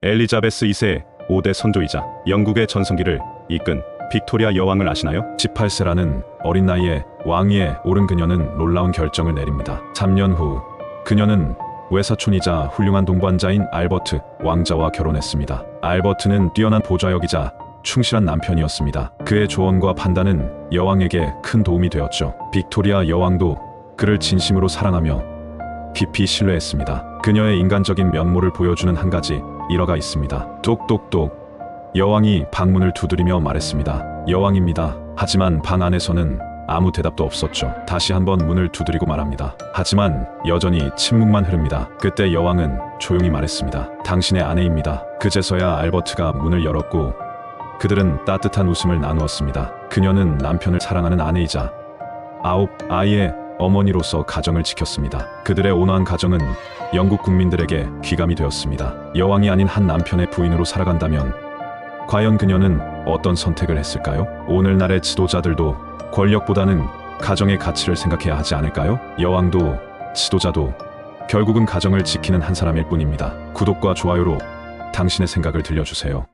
엘리자베스 2세 5대 선조이자 영국의 전성기를 이끈 빅토리아 여왕을 아시나요? 18세라는 어린 나이에 왕위에 오른 그녀는 놀라운 결정을 내립니다. 3년 후 그녀는 외사촌이자 훌륭한 동반자인 알버트 왕자와 결혼했습니다. 알버트는 뛰어난 보좌역이자 충실한 남편이었습니다. 그의 조언과 판단은 여왕에게 큰 도움이 되었죠. 빅토리아 여왕도 그를 진심으로 사랑하며 깊이 신뢰했습니다. 그녀의 인간적인 면모를 보여주는 한 가지 일화가 있습니다. 똑똑똑 여왕이 방문을 두드리며 말했습니다. 여왕입니다. 하지만 방 안에서는 아무 대답도 없었죠. 다시 한번 문을 두드리고 말합니다. 하지만 여전히 침묵만 흐릅니다. 그때 여왕은 조용히 말했습니다. 당신의 아내입니다. 그제서야 알버트가 문을 열었고 그들은 따뜻한 웃음을 나누었습니다. 그녀는 남편을 사랑하는 아내이자 아홉 아이의 어머니로서 가정을 지켰습니다. 그들의 온화한 가정은 영국 국민들에게 귀감이 되었습니다. 여왕이 아닌 한 남편의 부인으로 살아간다면 과연 그녀는 어떤 선택을 했을까요? 오늘날의 지도자들도 권력보다는 가정의 가치를 생각해야 하지 않을까요? 여왕도 지도자도 결국은 가정을 지키는 한 사람일 뿐입니다. 구독과 좋아요로 당신의 생각을 들려주세요.